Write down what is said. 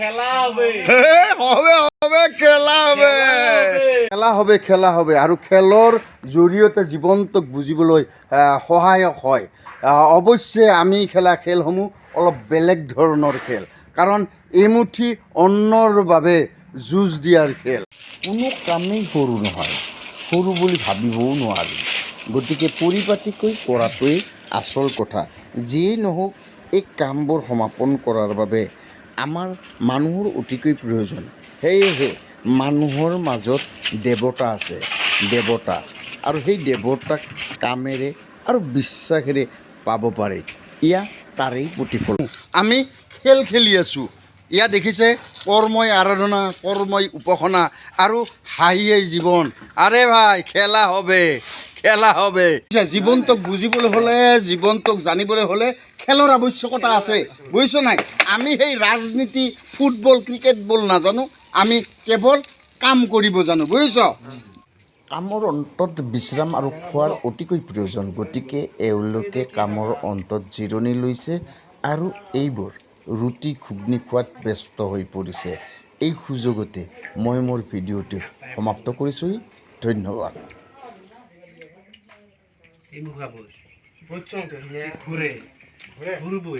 খেলা হবে। হবে হবে খেলা হবে। খেলা হবে। খেলা হবে আৰু খেলৰ জৰিয়তে জীৱনটোক বুজিবলৈ সহায়ক হয়। অৱশ্যে আমি খেলা খেলসমূহ অলপ বেলেগ ধৰণৰ খেল। কাৰণ এমুঠি অন্নৰ বাবে যুঁজ দিয়াৰ খেল। কোনো কামেই সৰু নহয়। সৰু বুলি ভাবিবও নোৱাৰি। গতিকে পৰিপাটিকৈ কৰাটোৱেই আচল কথা। যিয়েই নহওক এই কামবোৰ সমাপন কৰাৰ বাবে আমাৰ মানুহৰ অতিকৈ প্ৰয়োজন। সেয়েহে মানুহৰ মাজত দেৱতা আছে, দেৱতা। আৰু সেই দেৱতাক কামেৰে আৰু বিশ্বাসেৰে পাব পাৰে। ইয়া তাৰেই প্ৰতিফল। আমি খেল খেলি আছোঁ। ইয়াত দেখিছে, কৰ্মই আৰাধনা, কৰ্মই উপাসনা আৰু হাঁহিয়েই জীৱন। আৰে ভাই, খেলা হবে। খেলা হবে। জীৱনটোক বুজিবলৈ হ'লে জীৱনটোক জানিবলৈ হ'লে খেলৰ আৱশ্যকতা আছে। বুজিছ নাই? আমি সেই ৰাজনীতি ফুটবল ক্ৰিকেট বল নাজানো। আমি কেৱল কাম কৰিব জানো বুজিছ? কামৰ অন্তত বিশ্ৰাম আৰু খোৱাৰ অতিকৈ প্ৰয়োজন। গতিকে এওঁলোকে কামৰ অন্তত জিৰণি লৈছে আৰু এইবোৰ ৰুটি ঘুগনি খোৱাত ব্যস্ত হৈ পৰিছে। এই সুযোগতে মই মোৰ ভিডিঅ'টো সমাপ্ত কৰিছোঁ। ধন্যবাদ। এই মুখা বস বুঝছ তো ঘুরে। ঘুরবো